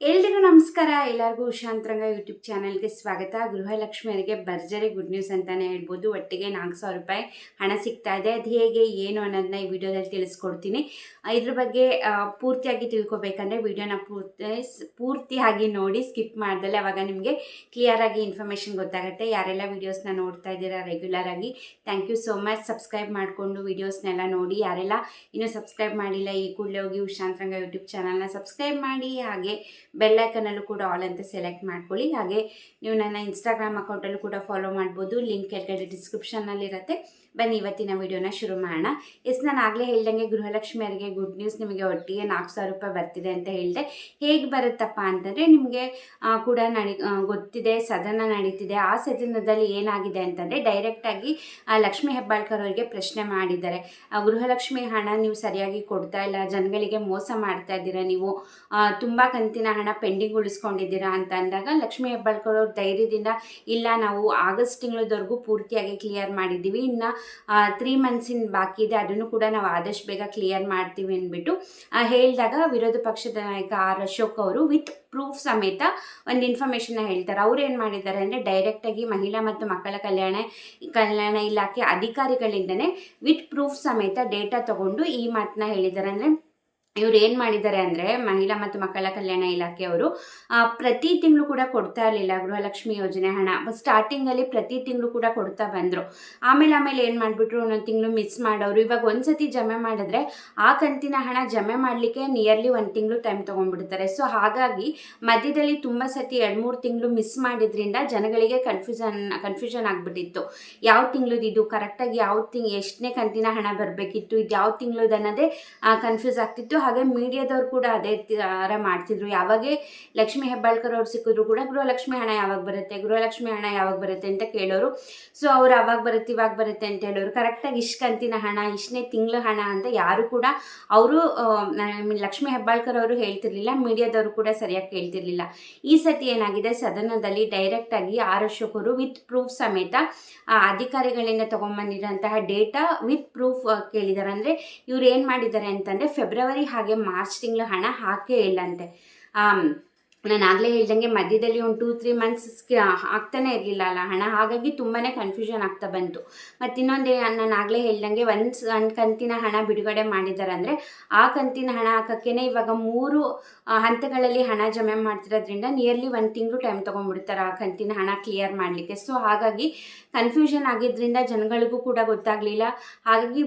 ಎಲ್ರಿಗೂ ನಮಸ್ಕಾರ. ಎಲ್ಲರಿಗೂ ಉಷಾಂತರಂಗ ಯೂಟ್ಯೂಬ್ ಚಾನಲ್ಗೆ ಸ್ವಾಗತ. ಗೃಹಲಕ್ಷ್ಮಿಯರಿಗೆ ಭರ್ಜರಿ ಗುಡ್ ನ್ಯೂಸ್ ಅಂತಾನೆ ಹೇಳ್ಬೋದು. ಒಟ್ಟಿಗೆ ನಾಲ್ಕು ಸಾವಿರ ರೂಪಾಯಿ ಹಣ ಸಿಗ್ತಾ ಇದೆ. ಅದು ಹೇಗೆ, ಏನು ಅನ್ನೋದನ್ನ ಈ ವಿಡಿಯೋದಲ್ಲಿ ತಿಳಿಸ್ಕೊಡ್ತೀನಿ. ಇದ್ರ ಬಗ್ಗೆ ಪೂರ್ತಿಯಾಗಿ ತಿಳ್ಕೊಬೇಕಂದ್ರೆ ವಿಡಿಯೋನ ಪೂರ್ತಿ ಪೂರ್ತಿಯಾಗಿ ನೋಡಿ, ಸ್ಕಿಪ್ ಮಾಡ್ದಲೆ ಅವಾಗ ನಿಮಗೆ ಕ್ಲಿಯರ್ ಆಗಿ ಇನ್ಫಾರ್ಮೇಷನ್ ಗೊತ್ತಾಗುತ್ತೆ. ಯಾರೆಲ್ಲ ವೀಡಿಯೋಸ್ನ ನೋಡ್ತಾ ಇದ್ದೀರಾ ರೆಗ್ಯುಲರ್ ಆಗಿ thank you so much subscribe ಮಾಡಿಕೊಂಡು ವೀಡಿಯೋಸ್ನೆಲ್ಲ ನೋಡಿ. ಯಾರೆಲ್ಲ ಇನ್ನೂ ಸಬ್ಸ್ಕ್ರೈಬ್ ಮಾಡಿಲ್ಲ, ಈ ಕೂಡಲೇ ಹೋಗಿ ಉಷಾಂತರಂಗ ಯೂಟ್ಯೂಬ್ ಚಾನಲ್ನ ಸಬ್ಸ್ಕ್ರೈಬ್ ಮಾಡಿ. ಹಾಗೆ ಬೆಲ್ಲೈಕನಲ್ಲೂ ಕೂಡ ಆಲ್ ಅಂತ ಸೆಲೆಕ್ಟ್ ಮಾಡ್ಕೊಳ್ಳಿ. ಹಾಗೆ ನೀವು ನನ್ನ ಇನ್ಸ್ಟಾಗ್ರಾಮ್ ಅಕೌಂಟಲ್ಲೂ ಕೂಡ ಫಾಲೋ ಮಾಡ್ಬೋದು. ಲಿಂಕ್ ಕೆಳಗಡೆ ಡಿಸ್ಕ್ರಿಪ್ಷನ್ನಲ್ಲಿರುತ್ತೆ ಬನ್ನಿ, ಇವತ್ತಿನ ವಿಡಿಯೋನ ಶುರು ಮಾಡೋಣ. ಎಸ್, ನಾನು ಆಗಲೇ ಹೇಳ್ದಂಗೆ ಗೃಹಲಕ್ಷ್ಮಿಯರಿಗೆ ಗುಡ್ ನ್ಯೂಸ್ ನಿಮಗೆ ಒಟ್ಟಿಗೆ ನಾಲ್ಕು ಸಾವಿರ ರೂಪಾಯಿ ಬರ್ತಿದೆ ಅಂತ ಹೇಳಿದೆ. ಹೇಗೆ ಬರುತ್ತಪ್ಪ ಅಂತಂದರೆ ನಿಮಗೆ ಕೂಡ ನಡಿ ಗೊತ್ತಿದೆ, ಸದನ ನಡೀತಿದೆ. ಆ ಸದನದಲ್ಲಿ ಏನಾಗಿದೆ ಅಂತಂದರೆ ಡೈರೆಕ್ಟಾಗಿ ಲಕ್ಷ್ಮೀ ಹೆಬ್ಬಾಳ್ಕರ್ ಅವರಿಗೆ ಪ್ರಶ್ನೆ ಮಾಡಿದ್ದಾರೆ. ಗೃಹಲಕ್ಷ್ಮಿ ಹಣ ನೀವು ಸರಿಯಾಗಿ ಕೊಡ್ತಾ ಇಲ್ಲ. ಜನಗಳಿಗೆ ಮೋಸ ಮಾಡ್ತಾ ಇದ್ದೀರಾ ನೀವು? ತುಂಬ ಕಂತಿನ ಹಣ ಪೆಂಡಿಂಗ್ ಉಳಿಸ್ಕೊಂಡಿದ್ದೀರಾ ಅಂತ ಅಂದಾಗ ಲಕ್ಷ್ಮೀ ಹೆಬ್ಬಾಳ್ಕರ್ ಧೈರ್ಯದಿಂದ, ಇಲ್ಲ ನಾವು ಆಗಸ್ಟ್ ತಿಂಗಳದವರೆಗೂ ಪೂರ್ತಿಯಾಗಿ ಕ್ಲಿಯರ್ ಮಾಡಿದ್ದೀವಿ. ಇನ್ನು ತ್ರೀ ಮಂತ್ಸಿನ ಬಾಕಿ ಇದೆ, ಅದನ್ನು ಕೂಡ ನಾವು ಆದಷ್ಟು ಬೇಗ ಕ್ಲಿಯರ್ ಮಾಡ್ತೀವಿ ಅಂದ್ಬಿಟ್ಟು ಹೇಳಿದಾಗ ವಿರೋಧ ಪಕ್ಷದ ನಾಯಕ ಆರ್ ಅಶೋಕ್ ಅವರು ವಿತ್ ಪ್ರೂಫ್ ಸಮೇತ ಒಂದು ಇನ್ಫಾರ್ಮೇಷನ್ನ ಹೇಳ್ತಾರೆ. ಅವ್ರು ಏನು ಮಾಡಿದ್ದಾರೆ ಅಂದರೆ ಡೈರೆಕ್ಟಾಗಿ ಮಹಿಳಾ ಮತ್ತು ಮಕ್ಕಳ ಕಲ್ಯಾಣ ಕಲ್ಯಾಣ ಇಲಾಖೆ ಅಧಿಕಾರಿಗಳಿಂದನೇ ವಿತ್ ಪ್ರೂಫ್ ಸಮೇತ ಡೇಟಾ ತಗೊಂಡು ಈ ಮಾತನ್ನ ಹೇಳಿದ್ದಾರೆ. ಅಂದರೆ ಇವ್ರು ಏನು ಮಾಡಿದ್ದಾರೆ ಅಂದರೆ ಮಹಿಳಾ ಮತ್ತು ಮಕ್ಕಳ ಕಲ್ಯಾಣ ಇಲಾಖೆಯವರು ಅವರು ಪ್ರತಿ ತಿಂಗಳು ಕೂಡ ಕೊಡ್ತಾ ಇರಲಿಲ್ಲ ಗೃಹಲಕ್ಷ್ಮಿ ಯೋಜನೆ ಹಣ. ಸ್ಟಾರ್ಟಿಂಗಲ್ಲಿ ಪ್ರತಿ ತಿಂಗಳು ಕೂಡ ಕೊಡ್ತಾ ಬಂದರು. ಆಮೇಲೆ ಆಮೇಲೆ ಏನು ಮಾಡಿಬಿಟ್ರು, ಒಂದೊಂದು ತಿಂಗಳು ಮಿಸ್ ಮಾಡೋರು. ಇವಾಗ ಒಂದ್ಸತಿ ಜಮೆ ಮಾಡಿದ್ರೆ ಆ ಕಂತಿನ ಹಣ ಜಮೆ ಮಾಡಲಿಕ್ಕೆ ನಿಯರ್ಲಿ ಒಂದು ತಿಂಗಳು ಟೈಮ್ ತೊಗೊಂಡ್ಬಿಡ್ತಾರೆ. ಸೊ ಹಾಗಾಗಿ ಮಧ್ಯದಲ್ಲಿ ತುಂಬ ಸತಿ ಎರಡು ಮೂರು ತಿಂಗಳು ಮಿಸ್ ಮಾಡಿದ್ರಿಂದ ಜನಗಳಿಗೆ ಕನ್ಫ್ಯೂಷನ್ ಕನ್ಫ್ಯೂಷನ್ ಆಗಿಬಿಟ್ಟಿತ್ತು. ಯಾವ ತಿಂಗಳದ್ದು ಇದು? ಕರೆಕ್ಟಾಗಿ ಯಾವ ತಿಂಗ್, ಎಷ್ಟನೇ ಕಂತಿನ ಹಣ ಬರಬೇಕಿತ್ತು? ಇದು ಯಾವ ತಿಂಗಳದ್ದು ಅನ್ನೋದೇ ಕನ್ಫ್ಯೂಸ್ ಆಗ್ತಿತ್ತು. ಹಾಗೆ ಮೀಡಿಯಾದವ್ರು ಕೂಡ ಅದೇ ಥರ ಮಾಡ್ತಿದ್ರು. ಯಾವಾಗೇ ಲಕ್ಷ್ಮಿ ಹೆಬ್ಬಾಳ್ಕರ್ ಅವ್ರು ಸಿಕ್ಕಿದ್ರು ಕೂಡ ಗೃಹಲಕ್ಷ್ಮಿ ಹಣ ಯಾವಾಗ ಬರುತ್ತೆ, ಗೃಹಲಕ್ಷ್ಮಿ ಹಣ ಯಾವಾಗ ಬರುತ್ತೆ ಅಂತ ಕೇಳೋರು. ಸೊ ಅವ್ರು ಅವಾಗ ಬರುತ್ತೆ, ಇವಾಗ ಬರುತ್ತೆ ಅಂತ ಹೇಳೋರು. ಕರೆಕ್ಟಾಗಿ ಇಷ್ಟು ಕಂತಿನ ಹಣ ಇಷ್ಟನೇ ತಿಂಗಳ ಹಣ ಅಂತ ಯಾರು ಕೂಡ ಅವರು ಲಕ್ಷ್ಮಿ ಹೆಬ್ಬಾಳ್ಕರ್ ಅವರು ಹೇಳ್ತಿರ್ಲಿಲ್ಲ, ಮೀಡಿಯಾದವರು ಕೂಡ ಸರಿಯಾಗಿ ಕೇಳ್ತಿರ್ಲಿಲ್ಲ. ಈ ಸತಿ ಏನಾಗಿದೆ, ಸದನದಲ್ಲಿ ಡೈರೆಕ್ಟಾಗಿ ಆರ್ ಅಶೋಕರು ವಿತ್ ಪ್ರೂಫ್ ಸಮೇತ ಅಧಿಕಾರಿಗಳಿಂದ ತೊಗೊಂಬಂದಿರೋಂತಹ ಡೇಟಾ ವಿತ್ ಪ್ರೂಫ್ ಕೇಳಿದ್ದಾರೆ ಅಂದ್ರೆ ಇವ್ರು ಏನು ಮಾಡಿದ್ದಾರೆ ಅಂತಂದ್ರೆ ಫೆಬ್ರವರಿ ಹಾಗೆ ಮಾರ್ಚ್ ತಿಂಗಳು ಹಣ ಹಾಕೇ ಇಲ್ಲಂತೆ. ನಾನು ಆಗಲೇ ಹೇಳ್ದಂಗೆ ಮಧ್ಯದಲ್ಲಿ ಒಂದು ಟೂ ತ್ರೀ ಮಂತ್ಸ್ ಆಗ್ತಾನೆ ಇರಲಿಲ್ಲ ಅಲ್ಲ ಹಣ. ಹಾಗಾಗಿ ತುಂಬಾ ಕನ್ಫ್ಯೂಷನ್ ಆಗ್ತಾ ಬಂತು. ಮತ್ತು ಇನ್ನೊಂದು ನಾನು ಆಗಲೇ ಹೇಳ್ದಂಗೆ ಒಂದು ಒಂದು ಕಂತಿನ ಹಣ ಬಿಡುಗಡೆ ಮಾಡಿದ್ದಾರೆ ಅಂದರೆ ಆ ಕಂತಿನ ಹಣ ಹಾಕೋಕ್ಕೇ ಇವಾಗ ಮೂರು ಹಂತಗಳಲ್ಲಿ ಹಣ ಜಮೆ ಮಾಡ್ತಿರೋದ್ರಿಂದ ನಿಯರ್ಲಿ ಒಂದು ತಿಂಗಳು ಟೈಮ್ ತೊಗೊಂಡ್ಬಿಡ್ತಾರೆ ಆ ಕಂತಿನ ಹಣ ಕ್ಲಿಯರ್ ಮಾಡಲಿಕ್ಕೆ. ಸೊ ಹಾಗಾಗಿ ಕನ್ಫ್ಯೂಷನ್ ಆಗಿದ್ದರಿಂದ ಜನಗಳಿಗೂ ಕೂಡ ಗೊತ್ತಾಗಲಿಲ್ಲ. ಹಾಗಾಗಿ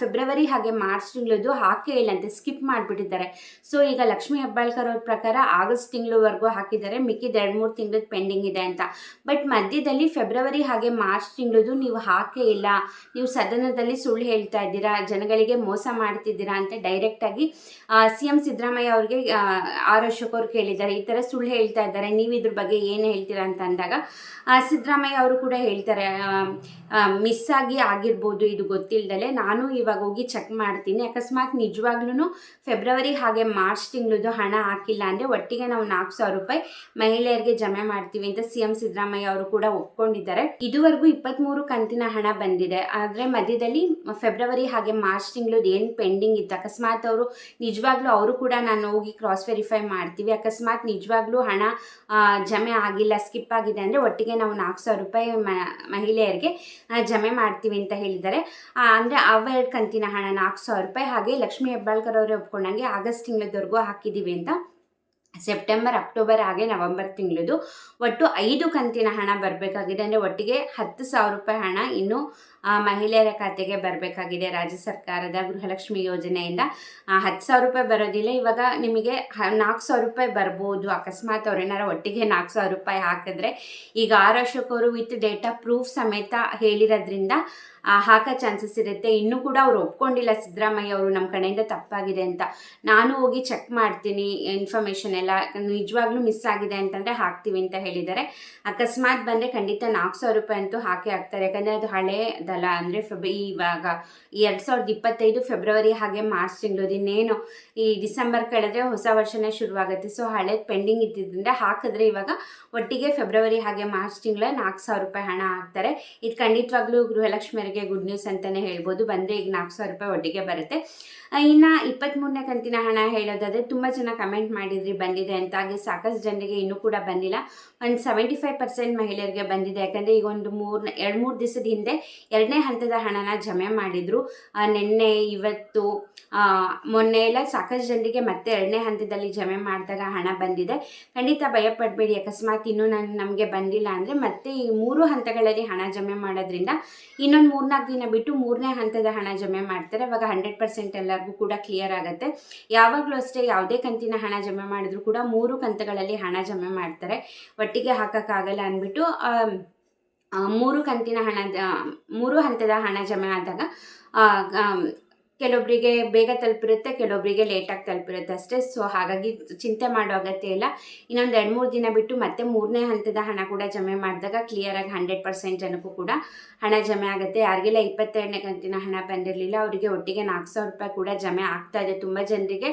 ಫೆಬ್ರವರಿ ಹಾಗೆ ಮಾರ್ಚ್ ತಿಂಗಳದ್ದು ಹಾಕೇ ಇಲ್ಲಂತೆ ಸ್ಕಿಪ್ ಮಾಡಿಬಿಟ್ಟಿದ್ದಾರೆ. ಸೊ ಈಗ ಲಕ್ಷ್ಮೀ ಹೆಬ್ಬಾಳ್ಕರ್ ಅವ್ರ ಪ್ರಕಾರ ಆಗಸ್ಟ್ ತಿಂಗಳವರೆಗೂ ಹಾಕಿದ್ದಾರೆ. ಮಿಕ್ಕಿದ ಎರಡು ಮೂರು ತಿಂಗಳದ ಪೆಂಡಿಂಗ್ ಇದೆ ಅಂತ. ಬಟ್ ಮಧ್ಯದಲ್ಲಿ ಫೆಬ್ರವರಿ ಹಾಗೆ ಮಾರ್ಚ್ ತಿಂಗಳದು ನೀವು ಹಾಕೇ ಇಲ್ಲ. ನೀವು ಸದನದಲ್ಲಿ ಸುಳ್ಳು ಹೇಳ್ತಾ ಇದ್ದೀರಾ, ಜನಗಳಿಗೆ ಮೋಸ ಮಾಡ್ತಿದ್ದೀರಾ ಅಂತ ಡೈರೆಕ್ಟಾಗಿ ಸಿ ಎಂ ಸಿದ್ದರಾಮಯ್ಯ ಅವ್ರಿಗೆ ಆರ್ ಅಶೋಕ್ ಕೇಳಿದ್ದಾರೆ. ಈ ಥರ ಸುಳ್ಳು ಹೇಳ್ತಾ ಇದ್ದಾರೆ. ನೀವು ಇದ್ರ ಬಗ್ಗೆ ಏನು ಹೇಳ್ತೀರಾ ಅಂತ ಅಂದಾಗ ಸಿದ್ದರಾಮಯ್ಯ ಅವರು ಕೂಡ ಹೇಳ್ತಾರೆ ಮಿಸ್ ಆಗಿ ಆಗಿರ್ಬೋದು ಇದು ಗೊತ್ತಿಲ್ಲದಲೆ ನಾನು ಇವಾಗ ಹೋಗಿ ಚೆಕ್ ಮಾಡ್ತೀನಿ. ಅಕಸ್ಮಾತ್ ನಿಜವಾಗ್ಲೂ ಫೆಬ್ರವರಿ ಹಾಗೆ ಮಾರ್ಚ್ ತಿಂಗಳದು ಹಣ ಹಾಕಿಲ್ಲ ಅಂದರೆ ಒಟ್ಟಿಗೆ ನಾವು ನಾಲ್ಕು ಸಾವಿರ ರೂಪಾಯಿ ಮಹಿಳೆಯರಿಗೆ ಜಮೆ ಮಾಡ್ತೀವಿ ಅಂತ ಸಿ ಎಂ ಸಿದ್ದರಾಮಯ್ಯ ಅವರು ಕೂಡ ಒಪ್ಕೊಂಡಿದ್ದಾರೆ. ಇದುವರೆಗೂ ಇಪ್ಪತ್ತ್ಮೂರು ಕಂತಿನ ಹಣ ಬಂದಿದೆ. ಆದರೆ ಮಧ್ಯದಲ್ಲಿ ಫೆಬ್ರವರಿ ಹಾಗೆ ಮಾರ್ಚ್ ತಿಂಗಳು ಏನು ಪೆಂಡಿಂಗ್ ಇತ್ತು. ಅಕಸ್ಮಾತ್ ಅವರು ನಿಜವಾಗ್ಲೂ ಅವರು ಕೂಡ ನಾನು ಹೋಗಿ ಕ್ರಾಸ್ ವೆರಿಫೈ ಮಾಡ್ತೀವಿ. ಅಕಸ್ಮಾತ್ ನಿಜವಾಗ್ಲೂ ಹಣ ಜಮೆ ಆಗಿಲ್ಲ ಸ್ಕಿಪ್ ಆಗಿದೆ ಅಂದರೆ ಒಟ್ಟಿಗೆ ನಾವು ನಾಲ್ಕು ಸಾವಿರ ರೂಪಾಯಿ ಮಹಿಳೆಯರಿಗೆ ಜಮೆ ಮಾಡ್ತೀವಿ ಅಂತ ಹೇಳಿದ್ದಾರೆ. ಅಂದರೆ ಅವೆರಡು ಕಂತಿನ ಹಣ ನಾಲ್ಕು ಸಾವಿರ ರೂಪಾಯಿ ಹಾಗೆ ಲಕ್ಷ್ಮೀ ಹೆಬ್ಬಾಳ್ಕರ್ ಅವರೇ ಒಪ್ಕೊಂಡಂಗೆ ಆಗಸ್ಟ್ ತಿಂಗಳದವರೆಗೂ ಹಾಕಿದ್ದೀವಿ ಅಂತ ಸೆಪ್ಟೆಂಬರ್ ಅಕ್ಟೋಬರ್ ಹಾಗೆ ನವೆಂಬರ್ ತಿಂಗಳದು. ಒಟ್ಟು ಐದು ಕಂತಿನ ಹಣ ಬರಬೇಕಾಗಿದೆ. ಅಂದರೆ ಒಟ್ಟಿಗೆ ಹತ್ತು ಸಾವಿರ ರೂಪಾಯಿ ಹಣ ಇನ್ನು ಮಹಿಳೆಯರ ಖಾತೆಗೆ ಬರಬೇಕಾಗಿದೆ. ರಾಜ್ಯ ಸರ್ಕಾರದ ಗೃಹಲಕ್ಷ್ಮಿ ಯೋಜನೆಯಿಂದ ಆ, ಹತ್ತು ಸಾವಿರ ರೂಪಾಯಿ ಬರೋದಿಲ್ಲ. ಇವಾಗ ನಿಮಗೆ ನಾಲ್ಕು ಸಾವಿರ ರೂಪಾಯಿ ಬರ್ಬೋದು. ಅಕಸ್ಮಾತ್ ಅವ್ರೇನಾರ ಒಟ್ಟಿಗೆ ನಾಲ್ಕು ಸಾವಿರ ರೂಪಾಯಿ ಹಾಕಿದ್ರೆ ಈಗ ಆರು ವರ್ಷಕ್ಕವರು ವಿತ್ ಡೇಟಾ ಪ್ರೂಫ್ ಸಮೇತ ಹೇಳಿರೋದ್ರಿಂದ ಆ, ಹಾಕೋ ಚಾನ್ಸಸ್ ಇರುತ್ತೆ. ಇನ್ನೂ ಕೂಡ ಅವ್ರು ಒಪ್ಕೊಂಡಿಲ್ಲ ಸಿದ್ದರಾಮಯ್ಯ ಅವರು ನಮ್ಮ ಕಡೆಯಿಂದ ತಪ್ಪಾಗಿದೆ ಅಂತ. ನಾನು ಹೋಗಿ ಚೆಕ್ ಮಾಡ್ತೀನಿ. ಇನ್ಫಾರ್ಮೇಷನ್ ಎಲ್ಲ ನಿಜವಾಗ್ಲೂ ಮಿಸ್ ಆಗಿದೆ ಅಂತಂದರೆ ಹಾಕ್ತೀವಿ ಅಂತ ಹೇಳಿದ್ದಾರೆ. ಅಕಸ್ಮಾತ್ ಬಂದರೆ ಖಂಡಿತ ನಾಲ್ಕು ಸಾವಿರ ರೂಪಾಯಿ ಅಂತೂ ಹಾಕೇ ಹಾಕ್ತಾರೆ ಯಾಕಂದರೆ ಅದು ಹಳೆ ಅಂತಲ್ಲ ಅಂದರೆ ಫೆಬ್, ಇವಾಗ ಎರಡು ಸಾವಿರದ ಇಪ್ಪತ್ತೈದು ಫೆಬ್ರವರಿ ಹಾಗೆ ಮಾರ್ಚ್ ತಿಂಗಳು ಇನ್ನೇನು ಈ ಡಿಸೆಂಬರ್ ಕಳೆದ್ರೆ ಹೊಸ ವರ್ಷನೇ ಶುರುವಾಗುತ್ತೆ. ಸೊ ಹಳೆ ಪೆಂಡಿಂಗ್ ಇದ್ದಿದ್ದರಿಂದ ಹಾಕಿದ್ರೆ ಇವಾಗ ಒಟ್ಟಿಗೆ ಫೆಬ್ರವರಿ ಹಾಗೆ ಮಾರ್ಚ್ ತಿಂಗಳ ನಾಲ್ಕು ಸಾವಿರ ರೂಪಾಯಿ ಹಣ ಹಾಕ್ತಾರೆ. ಇದು ಖಂಡಿತವಾಗ್ಲೂ ಗೃಹಲಕ್ಷ್ಮಿಯರಿಗೆ ಗುಡ್ ನ್ಯೂಸ್ ಅಂತಲೇ ಹೇಳ್ಬೋದು. ಬಂದರೆ ಈಗ ನಾಲ್ಕು ಸಾವಿರ ರೂಪಾಯಿ ಒಟ್ಟಿಗೆ ಬರುತ್ತೆ. ಇನ್ನು ಇಪ್ಪತ್ತ್ಮೂರನೇ ಕಂತಿನ ಹಣ ಹೇಳೋದಾದರೆ ತುಂಬ ಜನ ಕಮೆಂಟ್ ಮಾಡಿದ್ರಿ, ಬಂದಿದೆ ಅಂತ. ಹಾಗೆ ಸಾಕಷ್ಟು ಜನರಿಗೆ ಇನ್ನೂ ಕೂಡ ಬಂದಿಲ್ಲ. ಒಂದು ಸೆವೆಂಟಿ ಫೈವ್ ಪರ್ಸೆಂಟ್ ಮಹಿಳೆಯರಿಗೆ ಬಂದಿದೆ. ಯಾಕಂದರೆ ಈಗ ಒಂದು ಮೂರು ಎರಡು ಮೂರು ದಿವಸದ ಹಿಂದೆ ಎರಡನೇ ಹಂತದ ಹಣನ ಜಮೆ ಮಾಡಿದರು. ನಿನ್ನೆ, ಇವತ್ತು ಮೊನ್ನೆ ಎಲ್ಲ ಸಾಕಷ್ಟು ಜನರಿಗೆ ಮತ್ತೆ ಎರಡನೇ ಹಂತದಲ್ಲಿ ಜಮೆ ಮಾಡಿದಾಗ ಹಣ ಬಂದಿದೆ. ಖಂಡಿತ ಭಯಪಡಬೇಡಿ, ಅಕಸ್ಮಾತ್ ಇನ್ನೂ ನಾನು, ನಮಗೆ ಬಂದಿಲ್ಲ ಅಂದರೆ ಮತ್ತೆ ಈ ಮೂರು ಹಂತಗಳಲ್ಲಿ ಹಣ ಜಮೆ ಮಾಡೋದ್ರಿಂದ ಇನ್ನೊಂದು ಮೂರ್ನಾಲ್ಕು ದಿನ ಬಿಟ್ಟು ಮೂರನೇ ಹಂತದ ಹಣ ಜಮೆ ಮಾಡ್ತಾರೆ. ಅವಾಗ ಹಂಡ್ರೆಡ್ ಪರ್ಸೆಂಟ್ ಎಲ್ಲರಿಗೂ ಕೂಡ ಕ್ಲಿಯರ್ ಆಗುತ್ತೆ. ಯಾವಾಗಲೂ ಅಷ್ಟೇ ಯಾವುದೇ ಕಂತಿನ ಹಣ ಜಮೆ ಮಾಡಿದ್ರು ಕೂಡ ಮೂರು ಕಂತಗಳಲ್ಲಿ ಹಣ ಜಮೆ ಮಾಡ್ತಾರೆ. ಒಟ್ಟಿಗೆ ಹಾಕೋಕ್ಕಾಗಲ್ಲ ಅಂದ್ಬಿಟ್ಟು ಮೂರು ಕಂತಿನ ಹಣದ ಮೂರು ಹಂತದ ಹಣ ಜಮೆ ಆದಾಗ ಕೆಲವೊಬ್ಬರಿಗೆ ಬೇಗ ತಲುಪಿರುತ್ತೆ ಕೆಲವೊಬ್ಬರಿಗೆ ಲೇಟಾಗಿ ತಲುಪಿರುತ್ತೆ ಅಷ್ಟೇ. ಸೊ ಹಾಗಾಗಿ ಚಿಂತೆ ಮಾಡೋ ಅಗತ್ಯ ಇಲ್ಲ. ಇನ್ನೊಂದು ಎರಡು ಮೂರು ದಿನ ಬಿಟ್ಟು ಮತ್ತೆ ಮೂರನೇ ಹಂತದ ಹಣ ಕೂಡ ಜಮೆ ಮಾಡಿದಾಗ ಕ್ಲಿಯರಾಗಿ ಹಂಡ್ರೆಡ್ ಪರ್ಸೆಂಟ್ ಜನಕ್ಕೂ ಕೂಡ ಹಣ ಜಮೆ ಆಗುತ್ತೆ. ಯಾರಿಗೆಲ್ಲ ಇಪ್ಪತ್ತೆರಡನೇ ಕಂತಿನ ಹಣ ಬಂದಿರಲಿಲ್ಲ, ಅವರಿಗೆ ಒಟ್ಟಿಗೆ ನಾಲ್ಕು ಸಾವಿರ ರೂಪಾಯಿ ಕೂಡ ಜಮೆ ಆಗ್ತಾ ಇದೆ. ತುಂಬ ಜನರಿಗೆ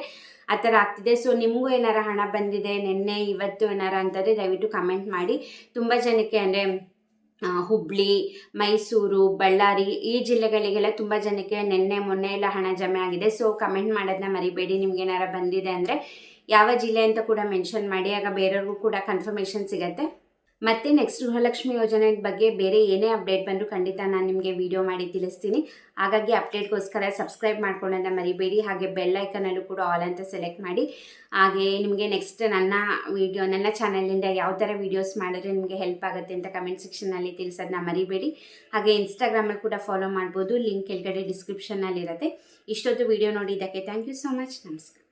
ಆ ಥರ ಆಗ್ತಿದೆ. ಸೊ ನಿಮಗೂ ಏನಾರ ಹಣ ಬಂದಿದೆ, ನಿನ್ನೆ, ಇವತ್ತು ಏನಾರ ಅಂತಂದರೆ ದಯವಿಟ್ಟು ಕಮೆಂಟ್ ಮಾಡಿ. ತುಂಬ ಜನಕ್ಕೆ ಅಂದರೆ ಹುಬ್ಳಿ, ಮೈಸೂರು, ಬಳ್ಳಾರಿ ಈ ಜಿಲ್ಲೆಗಳಿಗೆಲ್ಲ ತುಂಬ ಜನಕ್ಕೆ ನಿನ್ನೆ ಮೊನ್ನೆ ಎಲ್ಲ ಹಣ ಜಮೆ ಆಗಿದೆ. ಸೊ ಕಮೆಂಟ್ ಮಾಡೋದನ್ನ ಮರಿಬೇಡಿ. ನಿಮ್ಗೆ ಏನಾರ ಬಂದಿದೆ ಅಂದರೆ ಯಾವ ಜಿಲ್ಲೆ ಅಂತ ಕೂಡ ಮೆನ್ಷನ್ ಮಾಡಿ. ಆಗ ಬೇರೆಯವ್ರಿಗೂ ಕೂಡ ಕನ್ಫರ್ಮೇಷನ್ ಸಿಗುತ್ತೆ. ಮತ್ತೆ ನೆಕ್ಸ್ಟ್ ಗೃಹಲಕ್ಷ್ಮಿ ಯೋಜನೆ ಬಗ್ಗೆ ಬೇರೆ ಏನೇ ಅಪ್ಡೇಟ್ ಬಂದರೂ ಖಂಡಿತ ನಾನು ನಿಮಗೆ ವಿಡಿಯೋ ಮಾಡಿ ತಿಳಿಸ್ತೀನಿ. ಹಾಗಾಗಿ ಅಪ್ಡೇಟ್ಗೋಸ್ಕರ ಸಬ್ಸ್ಕ್ರೈಬ್ ಮಾಡ್ಕೊಳ್ಳೋದನ್ನ ಮರಿಬೇಡಿ. ಹಾಗೆ ಬೆಲ್ ಐಕನಲ್ಲೂ ಕೂಡ ಆಲ್ ಅಂತ ಸೆಲೆಕ್ಟ್ ಮಾಡಿ. ಹಾಗೆ ನಿಮಗೆ ನೆಕ್ಸ್ಟ್ ನನ್ನ ವಿಡಿಯೋ ನನ್ನ ಚಾನಲಿಂದ ಯಾವ ಥರ ವೀಡಿಯೋಸ್ ಮಾಡಿದ್ರೆ ನಿಮಗೆ ಹೆಲ್ಪ್ ಆಗುತ್ತೆ ಅಂತ ಕಮೆಂಟ್ ಸೆಕ್ಷನಲ್ಲಿ ತಿಳಿಸೋದನ್ನ ಮರಿಬೇಡಿ. ಹಾಗೆ ಇನ್ಸ್ಟಾಗ್ರಾಮಲ್ಲಿ ಕೂಡ ಫಾಲೋ ಮಾಡ್ಬೋದು. ಲಿಂಕ್ ಕೆಳಗಡೆ ಡಿಸ್ಕ್ರಿಪ್ಷನ್ನಲ್ಲಿರುತ್ತೆ ಇಷ್ಟೊತ್ತು ವಿಡಿಯೋ ನೋಡಿದ್ದಕ್ಕೆ ಥ್ಯಾಂಕ್ ಯು ಸೊ ಮಚ್ ನಮಸ್ಕಾರ.